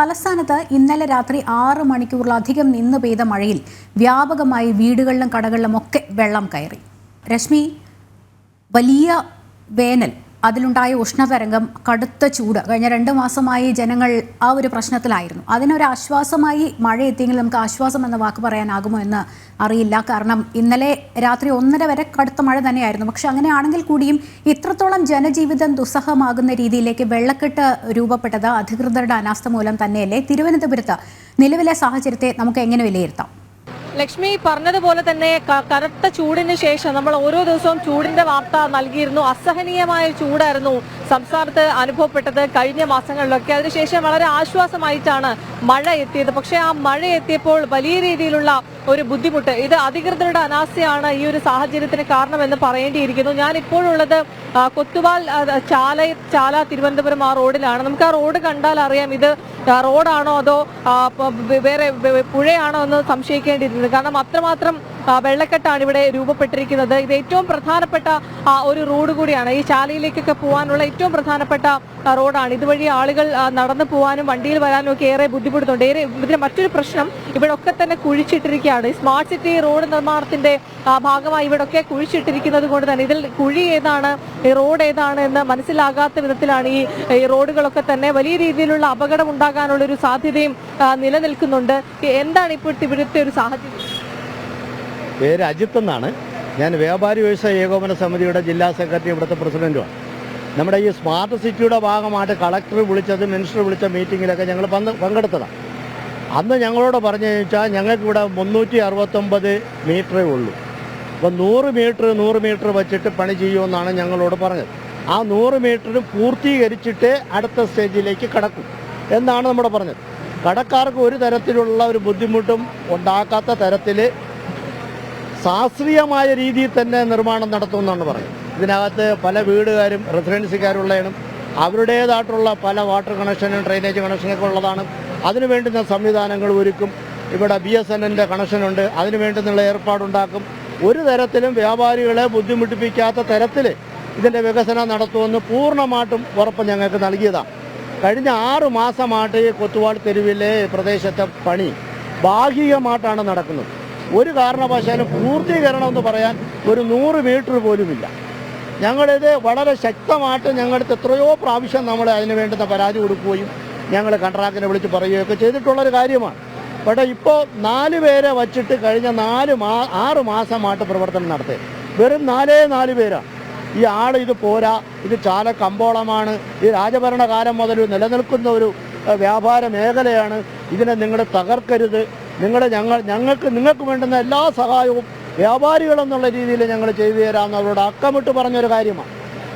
തലസ്ഥാനത്ത് ഇന്നലെ രാത്രി ആറ് മണിക്കൂറിലധികം നിന്ന് പെയ്ത മഴയിൽ വ്യാപകമായി വീടുകളിലും കടകളിലും ഒക്കെ വെള്ളം കയറി. രശ്മി വലിയ വേനൽ അതിലുണ്ടായ ഉഷ്ണതരംഗം കടുത്ത ചൂട് കഴിഞ്ഞ രണ്ട് മാസമായി ജനങ്ങൾ ആ ഒരു പ്രശ്നത്തിലായിരുന്നു. അതിനൊരു ആശ്വാസമായി മഴ എത്തിയെങ്കിൽ നമുക്ക് ആശ്വാസം എന്ന വാക്ക് പറയാനാകുമോ എന്ന് അറിയില്ല. കാരണം ഇന്നലെ രാത്രി ഒന്നര വരെ കടുത്ത മഴ തന്നെയായിരുന്നു. പക്ഷെ അങ്ങനെയാണെങ്കിൽ കൂടിയും ഇത്രത്തോളം ജനജീവിതം ദുസ്സഹമാകുന്ന രീതിയിലേക്ക് വെള്ളക്കെട്ട് രൂപപ്പെട്ടത് അധികൃതരുടെ അനാസ്ഥ മൂലം തന്നെയല്ലേ? തിരുവനന്തപുരത്ത് നിലവിലെ സാഹചര്യത്തെ നമുക്ക് എങ്ങനെ വിലയിരുത്താം? ലക്ഷ്മി പറഞ്ഞതുപോലെ തന്നെ കറുത്ത ചൂടിന് ശേഷം നമ്മൾ ഓരോ ദിവസവും ചൂടിന്റെ വാർത്ത നൽകിയിരുന്നു. അസഹനീയമായ ചൂടായിരുന്നു സംസ്ഥാനത്ത് അനുഭവപ്പെട്ടത് കഴിഞ്ഞ മാസങ്ങളിലൊക്കെ. അതിനുശേഷം വളരെ ആശ്വാസമായിട്ടാണ് മഴ എത്തിയത്. പക്ഷേ ആ മഴ എത്തിയപ്പോൾ വലിയ രീതിയിലുള്ള ഒരു ബുദ്ധിമുട്ട്. ഇത് അധികൃതരുടെ അനാസ്ഥയാണ് ഈ ഒരു സാഹചര്യത്തിന് കാരണമെന്ന് പറയേണ്ടിയിരിക്കുന്നു. ഞാൻ ഇപ്പോഴുള്ളത് കൊത്തുവാൽ ചാല ചാല തിരുവനന്തപുരം ആ റോഡിലാണ്. നമുക്ക് ആ റോഡ് കണ്ടാൽ അറിയാം ഇത് റോഡാണോ അതോ വേറെ പുഴയാണോ എന്ന് സംശയിക്കേണ്ടിയിരുന്നത്? കാരണം അത്രമാത്രം വെള്ളക്കെട്ടാണ് ഇവിടെ രൂപപ്പെട്ടിരിക്കുന്നത്. ഇത് ഏറ്റവും പ്രധാനപ്പെട്ട ഒരു റോഡ് കൂടിയാണ്. ഈ ചാലയിലേക്കൊക്കെ പോകാനുള്ള ഏറ്റവും പ്രധാനപ്പെട്ട റോഡാണ്. ഇതുവഴി ആളുകൾ നടന്നു പോകാനും വണ്ടിയിൽ വരാനും ഒക്കെ ഏറെ ബുദ്ധിമുട്ടുന്നുണ്ട് ഏറെ ഇതിന് മറ്റൊരു പ്രശ്നം ഇവിടൊക്കെ തന്നെ കുഴിച്ചിട്ടിരിക്കുകയാണ്. ഈ സ്മാർട്ട് സിറ്റി റോഡ് നിർമ്മാണത്തിന്റെ ഭാഗമായി ഇവിടൊക്കെ കുഴിച്ചിട്ടിരിക്കുന്നത് കൊണ്ട് തന്നെ ഇതിൽ കുഴി ഏതാണ് ഈ റോഡ് ഏതാണ് എന്ന് മനസ്സിലാകാത്ത വിധത്തിലാണ് ഈ റോഡുകളൊക്കെ തന്നെ വലിയ രീതിയിലുള്ള അപകടം ഉണ്ടാകാനുള്ള ഒരു സാധ്യതയും നിലനിൽക്കുന്നുണ്ട്. എന്താണ് ഇപ്പോഴത്തെ ഇവിടുത്തെ ഒരു സാഹചര്യം? പേര് അജിത്ത് എന്നാണ്. ഞാൻ വ്യാപാരി വ്യവസായ ഏകോപന സമിതിയുടെ ജില്ലാ സെക്രട്ടറി ഇവിടുത്തെ പ്രസിഡന്റുമാണ് നമ്മുടെ ഈ സ്മാർട്ട് സിറ്റിയുടെ ഭാഗമായിട്ട് കളക്ടർ വിളിച്ചത് മിനിസ്റ്റർ വിളിച്ച മീറ്റിങ്ങിലൊക്കെ ഞങ്ങൾ പങ്ക് പങ്കെടുത്തതാണ്. അന്ന് ഞങ്ങളോട് പറഞ്ഞു വെച്ചാൽ ഞങ്ങൾക്കിവിടെ മുന്നൂറ്റി അറുപത്തൊമ്പത് മീറ്ററേ ഉള്ളൂ. അപ്പോൾ നൂറ് മീറ്റർ നൂറ് മീറ്റർ വെച്ചിട്ട് പണി ചെയ്യുമെന്നാണ് ഞങ്ങളോട് പറഞ്ഞത്. ആ നൂറ് മീറ്റർ പൂർത്തീകരിച്ചിട്ട് അടുത്ത സ്റ്റേജിലേക്ക് കടക്കും എന്നാണ് നമ്മുടെ പറഞ്ഞത്. കടക്കാർക്ക് ഒരു തരത്തിലുള്ള ഒരു ബുദ്ധിമുട്ടും ഉണ്ടാക്കാത്ത തരത്തിൽ ശാസ്ത്രീയമായ രീതിയിൽ തന്നെ നിർമ്മാണം നടത്തുമെന്നാണ് പറയുന്നത്. ഇതിനകത്ത് പല വീടുകാരും റെസിഡൻസിക്കാരുള്ളതാണ്. അവരുടേതായിട്ടുള്ള പല വാട്ടർ കണക്ഷനും ഡ്രെയിനേജ് കണക്ഷനൊക്കെ ഉള്ളതാണ്. അതിനു വേണ്ടുന്ന സംവിധാനങ്ങൾ ഒരുക്കും. ഇവിടെ ബി എസ് എൻ എന്റെ കണക്ഷനുണ്ട്. അതിനു വേണ്ടുന്നുള്ള ഏർപ്പാടുണ്ടാക്കും. ഒരു തരത്തിലും വ്യാപാരികളെ ബുദ്ധിമുട്ടിപ്പിക്കാത്ത തരത്തിൽ ഇതിന്റെ വികസനം നടത്തുമെന്ന് പൂർണമായിട്ടും ഉറപ്പ് ഞങ്ങൾക്ക് നൽകിയതാണ്. കഴിഞ്ഞ ആറ് മാസമായിട്ട് ഈ കൊത്തുവാൾ തെരുവിലെ പ്രദേശത്തെ പണി ഭാഗികമായിട്ടാണ് നടക്കുന്നത്. ഒരു കാരണവശാലും പൂർത്തീകരണം എന്ന് പറയാൻ ഒരു നൂറ് മീറ്റർ പോലുമില്ല. ഞങ്ങളിത് വളരെ ശക്തമായിട്ട് ഞങ്ങളുടെ എത്രയോ പ്രാവശ്യം നമ്മൾ അതിന് വേണ്ടുന്ന പരാതി കൊടുക്കുകയും ഞങ്ങൾ കൺട്രാക്ടിനെ വിളിച്ച് പറയുകയൊക്കെ ചെയ്തിട്ടുള്ളൊരു കാര്യമാണ്. പക്ഷേ ഇപ്പോൾ നാല് പേരെ വച്ചിട്ട് കഴിഞ്ഞ നാല് മാ ആറ് മാസമായിട്ട് പ്രവർത്തനം നടത്തി. വെറും നാലേ നാല് പേരാണ് ഈ ആൾ ഇത് പോരാ ഇത് ചാല കമ്പോളമാണ് ഈ രാജഭരണകാലം മുതൽ നിലനിൽക്കുന്ന ഒരു വ്യാപാര മേഖലയാണ് ഇതിനെ നിങ്ങൾ തകർക്കരുത് നിങ്ങൾ ഞങ്ങൾ ഞങ്ങൾക്ക് നിങ്ങൾക്ക് വേണ്ടുന്ന എല്ലാ സഹായവും വ്യാപാരികളെന്നുള്ള രീതിയിൽ ഞങ്ങൾ ചെയ്തു തരാമെന്ന് അവരോട് അക്കമിട്ട് പറഞ്ഞൊരു കാര്യമാണ്.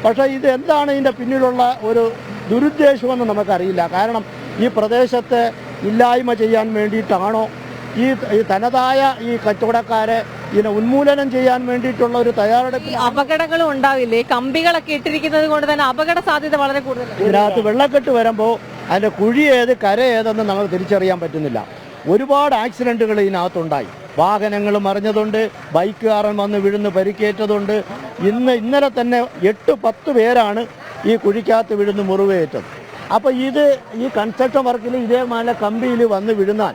പക്ഷേ ഇത് എന്താണ് ഇതിന്റെ പിന്നിലുള്ള ഒരു ദുരുദ്ദേശമെന്ന് നമുക്കറിയില്ല. കാരണം ഈ പ്രദേശത്തെ ഇല്ലായ്മ ചെയ്യാൻ വേണ്ടിയിട്ടാണോ ഈ ഈ തനതായ ഈ കച്ചവടക്കാരെ ഇതിനെ ഉന്മൂലനം ചെയ്യാൻ വേണ്ടിയിട്ടുള്ള ഒരു തയ്യാറെടുപ്പ്? അപകടങ്ങളും ഉണ്ടാവില്ലേ? കമ്പികളൊക്കെ ഇട്ടിരിക്കുന്നത് കൊണ്ട് തന്നെ അപകട സാധ്യത വളരെ കൂടുതലാണ്. ഇതിനകത്ത് വെള്ളക്കെട്ട് വരുമ്പോൾ അതിന്റെ കുഴി ഏത് കര ഏതെന്ന് നമ്മൾ തിരിച്ചറിയാൻ പറ്റുന്നില്ല. ഒരുപാട് ആക്സിഡന്റുകൾ ഇതിനകത്തുണ്ടായി. വാഹനങ്ങൾ മറിഞ്ഞതുണ്ട് ബൈക്കുകാരൻ വന്ന് വീഴുന്ന് പരിക്കേറ്റതുണ്ട്. ഇന്ന് ഇന്നലെ തന്നെ എട്ട് പത്ത് പേരാണ് ഈ കുഴിക്കകത്ത് വീഴുന്ന് മുറിവേറ്റത്. അപ്പോൾ ഇത് ഈ കൺസ്ട്രക്ഷൻ വർക്കിൽ ഇതേമാതിരി കമ്പിയിൽ വന്ന് വിഴുന്നാൽ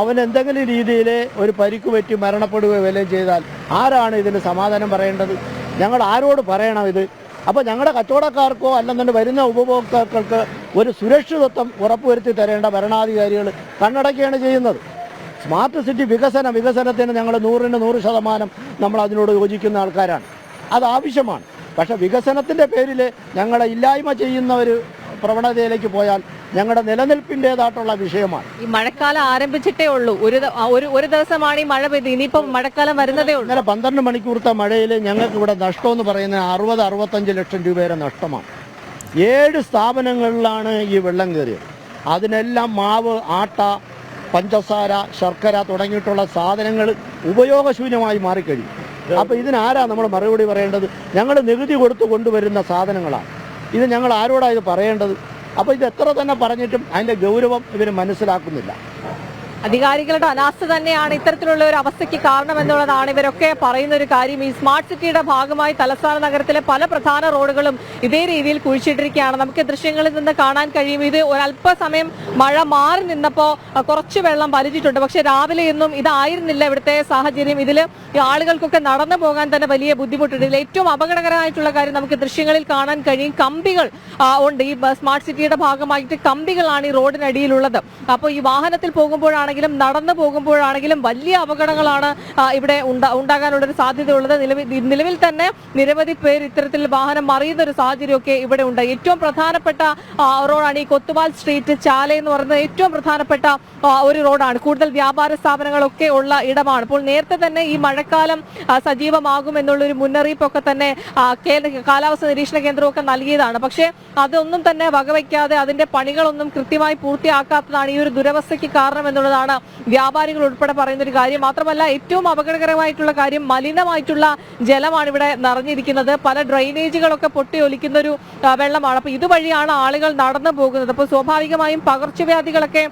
അവൻ എന്തെങ്കിലും രീതിയിൽ ഒരു പരിക്ക് പറ്റി മരണപ്പെടുകയോ വല്ലതും ചെയ്താൽ ആരാണ് ഇതിന് സമാധാനം പറയേണ്ടത്? ഞങ്ങൾ ആരോട് പറയണം ഇത്? അപ്പോൾ ഞങ്ങളുടെ കച്ചവടക്കാർക്കോ അല്ലെന്നുണ്ടെങ്കിൽ വരുന്ന ഉപഭോക്താക്കൾക്ക് ഒരു സുരക്ഷിതത്വം ഉറപ്പുവരുത്തി തരേണ്ട ഭരണാധികാരികൾ കണ്ണടക്കുകയാണ് ചെയ്യുന്നത്. സ്മാർട്ട് സിറ്റി വികസന വികസനത്തിന് ഞങ്ങൾ നൂറിന് നൂറ് ശതമാനം നമ്മൾ അതിനോട് യോജിക്കുന്ന ആൾക്കാരാണ്. അത് ആവശ്യമാണ്. പക്ഷേ വികസനത്തിന്റെ പേരിൽ ഞങ്ങളെ ഇല്ലായ്മ ചെയ്യുന്ന ഒരു പ്രവണതയിലേക്ക് പോയാൽ ഞങ്ങളുടെ നിലനിൽപ്പിന്റെതായിട്ടുള്ള വിഷയമാണ്. ഈ മഴക്കാലം ആരംഭിച്ചിട്ടേ ഉള്ളൂ. ഒരു ദ- ആ, ഒരു ഒരു ദിവസമാണ് ഈ മഴ പെയ്ത്. ഇനിയിപ്പം മഴക്കാലം വരുന്നതേ ഉള്ളൂ. ഇന്നലെ പന്ത്രണ്ട് മണിക്കൂർത്തെ മഴയിൽ ഞങ്ങൾക്ക് ഇവിടെ നഷ്ടം എന്ന് പറയുന്നത് അറുപത് അറുപത്തഞ്ച് ലക്ഷം രൂപയുടെ നഷ്ടമാണ്. ഏഴ് സ്ഥാപനങ്ങളിലാണ് ഈ വെള്ളം കയറിയത്. അതിനെല്ലാം മാവ് ആട്ട പഞ്ചസാര ശർക്കര തുടങ്ങിയിട്ടുള്ള സാധനങ്ങൾ ഉപയോഗശൂന്യമായി മാറിക്കഴിയും അപ്പോൾ ഇതിനാരാ നമ്മൾ മറുപടി പറയേണ്ടത്? ഞങ്ങൾ നികുതി കൊടുത്ത് കൊണ്ടുവരുന്ന സാധനങ്ങളാണ്. ഇത് ഞങ്ങൾ ആരോടാണ് ഇത് പറയേണ്ടത്? അപ്പോൾ ഇത് എത്ര തന്നെ പറഞ്ഞിട്ടും അതിന്റെ ഗൗരവം ഇവർ മനസ്സിലാക്കുന്നില്ല. അധികാരികളുടെ അനാസ്ഥ തന്നെയാണ് ഇത്തരത്തിലുള്ള ഒരു അവസ്ഥയ്ക്ക് കാരണം എന്നുള്ളതാണ് ഇവരൊക്കെ പറയുന്ന ഒരു കാര്യം. ഈ സ്മാർട്ട് സിറ്റിയുടെ ഭാഗമായി തലസ്ഥാന നഗരത്തിലെ പല പ്രധാന റോഡുകളും ഇതേ രീതിയിൽ കുഴിച്ചിട്ടിരിക്കുകയാണ്. നമുക്ക് ദൃശ്യങ്ങളിൽ നിന്ന് കാണാൻ കഴിയും. ഇത് ഒരല്പസമയം മഴ മാറി നിന്നപ്പോൾ കുറച്ച് വെള്ളം വലിച്ചിട്ടുണ്ട് പക്ഷെ രാവിലെ ഒന്നും ഇതായിരുന്നില്ല ഇവിടുത്തെ സാഹചര്യം. ഇതിൽ ആളുകൾക്കൊക്കെ നടന്നു പോകാൻ തന്നെ വലിയ ബുദ്ധിമുട്ടുണ്ട്. ഇതിൽ ഏറ്റവും അപകടകരമായിട്ടുള്ള കാര്യം നമുക്ക് ദൃശ്യങ്ങളിൽ കാണാൻ കഴിയും. കമ്പികൾ ഉണ്ട്. ഈ സ്മാർട്ട് സിറ്റിയുടെ ഭാഗമായിട്ട് കമ്പികളാണ് ഈ റോഡിനടിയിലുള്ളത്. അപ്പോൾ ഈ വാഹനത്തിൽ പോകുമ്പോഴാണെങ്കിലും നടന്നു പോകുമ്പോഴാണെങ്കിലും വലിയ അപകടങ്ങളാണ് ഇവിടെ ഉണ്ടാകാനുള്ള ഒരു സാധ്യതയുള്ളത്. നിലവിൽ തന്നെ നിരവധി പേർ ഇത്തരത്തിൽ വാഹനം മറിയുന്ന ഒരു സാഹചര്യമൊക്കെ ഇവിടെ ഉണ്ട്. ഏറ്റവും പ്രധാനപ്പെട്ട റോഡാണ് ഈ കൊത്തുവാൽ സ്ട്രീറ്റ് ചാല എന്ന് പറയുന്നത് ഏറ്റവും പ്രധാനപ്പെട്ട ഒരു റോഡാണ്. കൂടുതൽ വ്യാപാര സ്ഥാപനങ്ങളൊക്കെ ഉള്ള ഇടമാണ്. അപ്പോൾ നേരത്തെ തന്നെ ഈ മഴക്കാലം സജീവമാകും എന്നുള്ളൊരു മുന്നറിയിപ്പൊക്കെ തന്നെ കാലാവസ്ഥ നിരീക്ഷണ കേന്ദ്രമൊക്കെ നൽകിയതാണ്. പക്ഷേ അതൊന്നും തന്നെ വകവയ്ക്കാതെ അതിന്റെ പണികളൊന്നും കൃത്യമായി പൂർത്തിയാക്കാത്തതാണ് ഈ ഒരു ദുരവസ്ഥയ്ക്ക് കാരണം എന്നുള്ളതാണ് വ്യാപാരികൾ ഉൾപ്പെടെ പറയുന്ന ഒരു കാര്യം മാത്രമല്ല ഏറ്റവും അപകടകരമായിട്ടുള്ള കാര്യം മലിനമായിട്ടുള്ള ജലമാണ് ഇവിടെ നിറഞ്ഞിരിക്കുന്നത്. പല ഡ്രൈനേജുകളൊക്കെ പൊട്ടി ഒലിക്കുന്ന ഒരു വെള്ളമാണ്. അപ്പൊ ഇതുവഴിയാണ് ആളുകൾ നടന്നു പോകുന്നത്. അപ്പോൾ സ്വാഭാവികമായും പകർച്ചവ്യാധികളൊക്കെ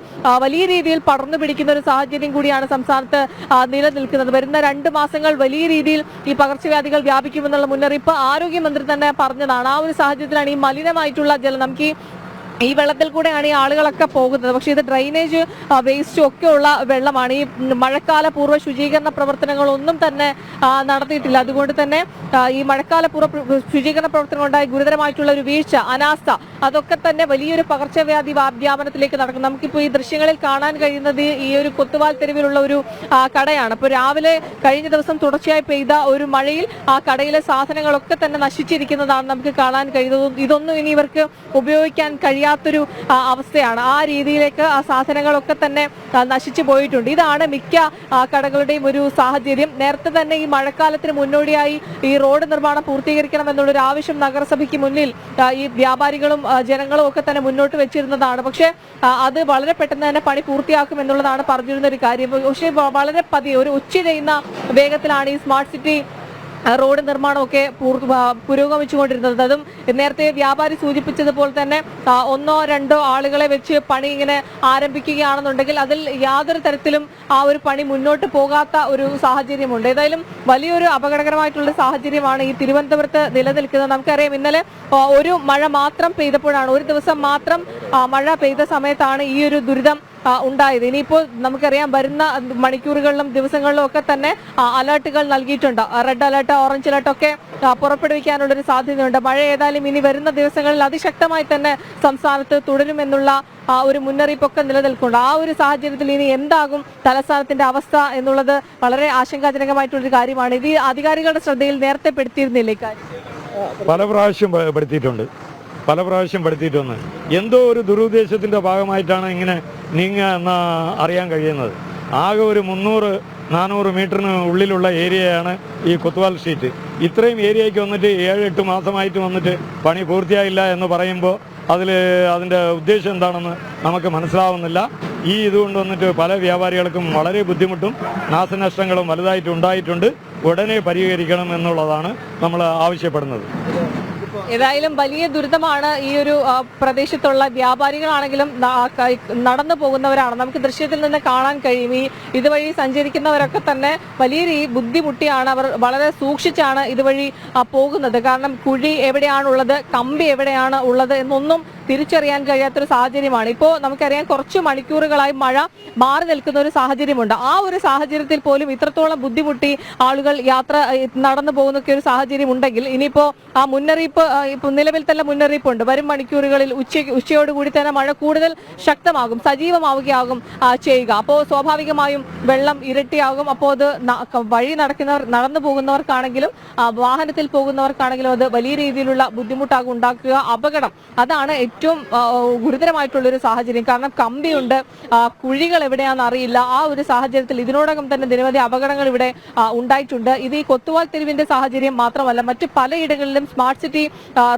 വലിയ രീതിയിൽ പടർന്നു പിടിക്കുന്ന ഒരു സാഹചര്യം കൂടിയാണ് സംസ്ഥാനത്ത് നിലനിൽക്കുന്നത്. വരുന്ന രണ്ട് മാസങ്ങൾ വലിയ രീതിയിൽ ഈ പകർച്ചവ്യാധികൾ വ്യാപിക്കുമെന്നുള്ള മുന്നറിയിപ്പ് ആരോഗ്യമന്ത്രി തന്നെ പറഞ്ഞതാണ്. ആ ഒരു സാഹചര്യത്തിലാണ് ഈ മലിനമായിട്ടുള്ള ജലം. നമുക്ക് ഈ ഈ വെള്ളത്തിൽ കൂടെയാണ് ഈ ആളുകളൊക്കെ പോകുന്നത്. പക്ഷേ ഇത് ഡ്രൈനേജ് വേസ്റ്റും ഒക്കെ ഉള്ള വെള്ളമാണ്. ഈ മഴക്കാല പൂർവ ശുചീകരണ പ്രവർത്തനങ്ങളൊന്നും തന്നെ നടത്തിയിട്ടില്ല. അതുകൊണ്ട് തന്നെ ഈ മഴക്കാല പൂർവ ശുചീകരണ പ്രവർത്തനം ഉണ്ടായ ഗുരുതരമായിട്ടുള്ള ഒരു വീഴ്ച അനാസ്ഥ അതൊക്കെ തന്നെ വലിയൊരു പകർച്ചവ്യാധി വ്യാ- വ്യാപനത്തിലേക്ക് നടക്കും നമുക്കിപ്പോൾ ഈ ദൃശ്യങ്ങളിൽ കാണാൻ കഴിയുന്നത് ഈ ഒരു കൊത്തുവാൽ തെരുവിലുള്ള ഒരു കടയാണ്. അപ്പോൾ രാവിലെ കഴിഞ്ഞ ദിവസം തുടർച്ചയായി പെയ്ത ഒരു മഴയിൽ ആ കടയിലെ സാധനങ്ങളൊക്കെ തന്നെ നശിച്ചിരിക്കുന്നതാണ് നമുക്ക് കാണാൻ കഴിയുന്നത്. ഇതൊന്നും ഇനി ഇവർക്ക് ഉപയോഗിക്കാൻ കഴിയാത്തൊരു ആ, അവസ്ഥയാണ്. ആ രീതിയിലേക്ക് ആ സാധനങ്ങളൊക്കെ തന്നെ നശിച്ചു പോയിട്ടുണ്ട്. ഇതാണ് മിക്ക കടകളുടെയും ഒരു സാഹചര്യം. നേരത്തെ തന്നെ ഈ മഴക്കാലത്തിന് മുന്നോടിയായി ഈ റോഡ് നിർമ്മാണം പൂർത്തീകരിക്കണം എന്നുള്ളൊരു ആവശ്യം നഗരസഭയ്ക്ക് മുന്നിൽ ഈ വ്യാപാരികളും ജനങ്ങളും ഒക്കെ തന്നെ മുന്നോട്ട് വെച്ചിരുന്നതാണ്. പക്ഷേ അത് വളരെ പെട്ടെന്ന് തന്നെ പണി പൂർത്തിയാക്കും എന്നുള്ളതാണ് പറഞ്ഞിരുന്ന ഒരു കാര്യം. പക്ഷേ വളരെ പതിയെ ഒരു ഉച്ച ചെയ്യുന്ന വേഗത്തിലാണ് ഈ സ്മാർട്ട് സിറ്റി റോഡ് നിർമ്മാണമൊക്കെ പുരോഗമിച്ചുകൊണ്ടിരുന്നത്. അതും നേരത്തെ വ്യാപാരി സൂചിപ്പിച്ചതുപോലെ തന്നെ ഒന്നോ രണ്ടോ ആളുകളെ വെച്ച് പണി ഇങ്ങനെ ആരംഭിക്കുകയാണെന്നുണ്ടെങ്കിൽ അതിൽ യാതൊരു തരത്തിലും ആ ഒരു പണി മുന്നോട്ട് പോകാത്ത ഒരു സാഹചര്യമുണ്ട്. ഏതായാലും വലിയൊരു അപകടകരമായിട്ടുള്ള സാഹചര്യമാണ് ഈ തിരുവനന്തപുരത്ത് നിലനിൽക്കുന്നത്. നമുക്കറിയാം ഇന്നലെ ഒരു മഴ മാത്രം പെയ്തപ്പോഴാണ് ഒരു ദിവസം മാത്രം മഴ പെയ്ത സമയത്താണ് ഈ ഒരു ദുരിതം ഉണ്ടായത്. ഇനിയിപ്പോൾ നമുക്കറിയാം വരുന്ന മണിക്കൂറുകളിലും ദിവസങ്ങളിലും ഒക്കെ തന്നെ അലേർട്ടുകൾ നൽകിയിട്ടുണ്ട്. റെഡ് അലേർട്ട് ഓറഞ്ച് അലേർട്ട് ഒക്കെ ആ, പുറപ്പെടുവിക്കാനുള്ള ഒരു സാധ്യതയുണ്ട്. മഴ ഏതായാലും ഇനി വരുന്ന ദിവസങ്ങളിൽ അതിശക്തമായി തന്നെ സംസ്ഥാനത്ത് തുടരുമെന്നുള്ള ഒരു മുന്നറിയിപ്പൊക്കെ നിലനിൽക്കുന്നുണ്ട് ആ ഒരു സാഹചര്യത്തിൽ ഇനി എന്താകും തലസ്ഥാനത്തിന്റെ അവസ്ഥ എന്നുള്ളത് വളരെ ആശങ്കാജനകമായിട്ടുള്ളൊരു കാര്യമാണ്. ഇത് അധികാരികളുടെ ശ്രദ്ധയിൽ നേരത്തെ പെടുത്തിയിരുന്നില്ല പല പ്രാവശ്യം പെടുത്തിയിട്ടുണ്ട്. പല പ്രാവശ്യം പെടുത്തിയിട്ടുണ്ട് എന്തോ ഒരു ദുരുദ്ദേശത്തിന്റെ ഭാഗമായിട്ടാണ് ഇങ്ങനെ നീങ്ങുക എന്ന് അറിയാൻ കഴിയുന്നത്. ആകെ ഒരു മുന്നൂറ് നാനൂറ് മീറ്ററിന് ഉള്ളിലുള്ള ഏരിയയാണ് ഈ കൊത്തുവാൽ സ്ട്രീറ്റ് ഇത്രയും ഏരിയയ്ക്ക് വന്നിട്ട് ഏഴ് എട്ട് മാസമായിട്ട് വന്നിട്ട് പണി പൂർത്തിയായില്ല എന്ന് പറയുമ്പോൾ അതിൽ അതിന്റെ ഉദ്ദേശം എന്താണെന്ന് നമുക്ക് മനസ്സിലാവുന്നില്ല. ഈ ഇതുകൊണ്ട് വന്നിട്ട് പല വ്യാപാരികൾക്കും വളരെ ബുദ്ധിമുട്ടും നാശനഷ്ടങ്ങളും വലുതായിട്ട് ഉണ്ടായിട്ടുണ്ട്. ഉടനെ പരിഹരിക്കണം എന്നുള്ളതാണ് നമ്മൾ ആവശ്യപ്പെടുന്നത്. ഏതായാലും വലിയ ദുരിതമാണ് ഈ ഒരു പ്രദേശത്തുള്ള വ്യാപാരികളാണെങ്കിലും നടന്നു പോകുന്നവരാണ്. നമുക്ക് ദൃശ്യത്തിൽ നിന്ന് കാണാൻ കഴിയും. ഈ ഇതുവഴി സഞ്ചരിക്കുന്നവരൊക്കെ തന്നെ വലിയ ബുദ്ധിമുട്ടിയാണ്. അവർ വളരെ സൂക്ഷിച്ചാണ് ഇതുവഴി പോകുന്നത്. കാരണം കുഴി എവിടെയാണുള്ളത് കമ്പി എവിടെയാണ് ഉള്ളത് എന്നൊന്നും തിരിച്ചറിയാൻ കഴിയാത്തൊരു സാഹചര്യമാണ്. ഇപ്പോൾ നമുക്കറിയാം കുറച്ച് മണിക്കൂറുകളായി മഴ മാറി നിൽക്കുന്ന ഒരു സാഹചര്യമുണ്ട്. ആ ഒരു സാഹചര്യത്തിൽ പോലും ഇത്രത്തോളം ബുദ്ധിമുട്ടി ആളുകൾ യാത്ര നടന്നു പോകുന്നൊക്കെ ഒരു സാഹചര്യം ഉണ്ടെങ്കിൽ ഇനിയിപ്പോൾ ആ മുന്നറിയിപ്പ് ഇപ്പൊ നിലവിൽ തന്നെ മുന്നറിയിപ്പുണ്ട്. വരും മണിക്കൂറുകളിൽ ഉച്ചയ്ക്ക് ഉച്ചയോടുകൂടി തന്നെ മഴ കൂടുതൽ ശക്തമാകും സജീവമാവുകയാകും ചെയ്യുക. അപ്പോൾ സ്വാഭാവികമായും വെള്ളം ഇരട്ടിയാകും. അപ്പോൾ അത് വഴി നടക്കുന്നവർ നടന്നു പോകുന്നവർക്കാണെങ്കിലും വാഹനത്തിൽ പോകുന്നവർക്കാണെങ്കിലും അത് വലിയ രീതിയിലുള്ള ബുദ്ധിമുട്ടാകും ഉണ്ടാക്കുക അപകടം. അതാണ് ഏറ്റവും ഗുരുതരമായിട്ടുള്ളൊരു സാഹചര്യം. കാരണം കമ്പിയുണ്ട് കുഴികൾ എവിടെയാണെന്ന് അറിയില്ല. ആ ഒരു സാഹചര്യത്തിൽ ഇതിനോടകം തന്നെ നിരവധി അപകടങ്ങൾ ഇവിടെ ഉണ്ടായിട്ടുണ്ട്. ഇത് ഈ കൊത്തുവാൽ തെരുവിന്റെ സാഹചര്യം മാത്രമല്ല മറ്റ് പലയിടങ്ങളിലും സ്മാർട്ട് സിറ്റി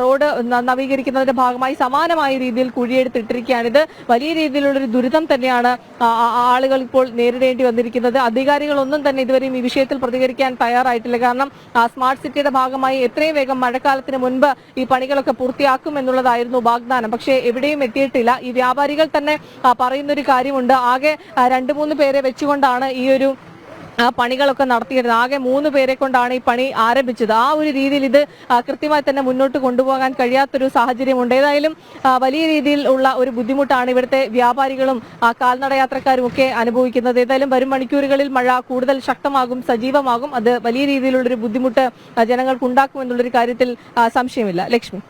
റോഡ് നവീകരിക്കുന്നതിന്റെ ഭാഗമായി സമാനമായ രീതിയിൽ കുഴിയെടുത്തിട്ടിരിക്കുകയാണ് ഇത് വലിയ രീതിയിലുള്ളൊരു ദുരിതം തന്നെയാണ് ആളുകൾ ഇപ്പോൾ നേരിടേണ്ടി വന്നിരിക്കുന്നത്. അധികാരികളൊന്നും തന്നെ ഇതുവരെയും ഈ വിഷയത്തിൽ പ്രതികരിക്കാൻ തയ്യാറായിട്ടില്ല. കാരണം സ്മാർട്ട് സിറ്റിയുടെ ഭാഗമായി എത്രയും വേഗം മഴക്കാലത്തിന് മുൻപ് ഈ പണികളൊക്കെ പൂർത്തിയാക്കും എന്നുള്ളതായിരുന്നു വാഗ്ദാനം. പക്ഷേ എവിടെയും എത്തിയിട്ടില്ല. ഈ വ്യാപാരികൾ തന്നെ പറയുന്നൊരു കാര്യമുണ്ട്. ആകെ രണ്ട് മൂന്ന് പേരെ വെച്ചുകൊണ്ടാണ് ഈ ഒരു ആ പണികളൊക്കെ നടത്തിയിരുന്നത്. ആകെ മൂന്ന് പേരെ കൊണ്ടാണ് ഈ പണി ആരംഭിച്ചത്. ആ ഒരു രീതിയിൽ ഇത് കൃത്യമായി തന്നെ മുന്നോട്ട് കൊണ്ടുപോകാൻ കഴിയാത്തൊരു സാഹചര്യമുണ്ട്. ഏതായാലും വലിയ രീതിയിൽ ഉള്ള ഒരു ബുദ്ധിമുട്ടാണ് ഇവിടുത്തെ വ്യാപാരികളും കാൽനട യാത്രക്കാരും ഒക്കെ അനുഭവിക്കുന്നത്. ഏതായാലും വരും മണിക്കൂറുകളിൽ മഴ കൂടുതൽ ശക്തമാകും സജീവമാകും. അത് വലിയ രീതിയിലുള്ളൊരു ബുദ്ധിമുട്ട് ജനങ്ങൾക്ക് ഉണ്ടാക്കും എന്നുള്ളൊരു കാര്യത്തിൽ സംശയമില്ല. ലക്ഷ്മി.